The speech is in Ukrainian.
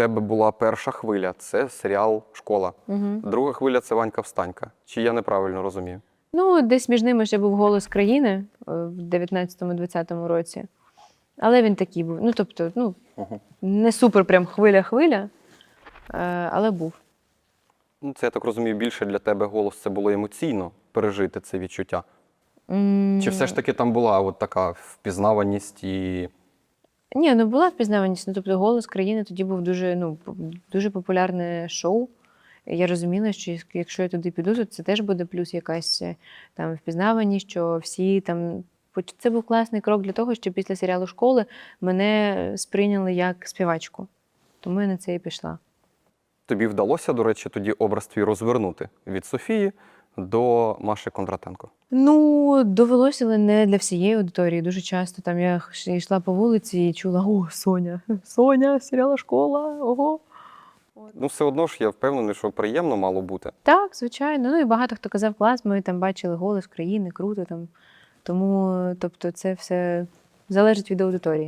тебе була перша хвиля це серіал Школа. Угу. Друга хвиля це Ванька Встанька. Чи я неправильно розумію? Ну, десь між ними ще був голос країни е, в 19-20 році. Але він такий був. Ну, тобто, ну, Угу. не супер прям хвиля-хвиля, е, але був. Ну, це я так розумію, більше для тебе голос це було емоційно пережити це відчуття. М, Чи все ж таки там була от така впізнаваність і. Ні, ну була впізнаваність. Ну, тобто голос країни тоді був дуже, ну, дуже популярне шоу. Я розуміла, що якщо я туди піду, то це теж буде плюс якась е, там впізнаваність, що всі там. Це був класний крок для того, щоб після серіалу школи мене сприйняли як співачку. Тому я на це і пішла. Тобі вдалося, до речі, тоді образ твій розвернути від Софії до Маші Кондратенко. Ну, довелося, але не для всієї аудиторії. Дуже часто там я йшла по вулиці і чула: о, Соня, Соня, серіала школа, ого. Ну, все одно ж я впевнений, що приємно мало бути. Так, звичайно. Ну і багато хто казав клас, ми там бачили голос країни, круто там. Тому, тобто, це все залежить від аудиторії.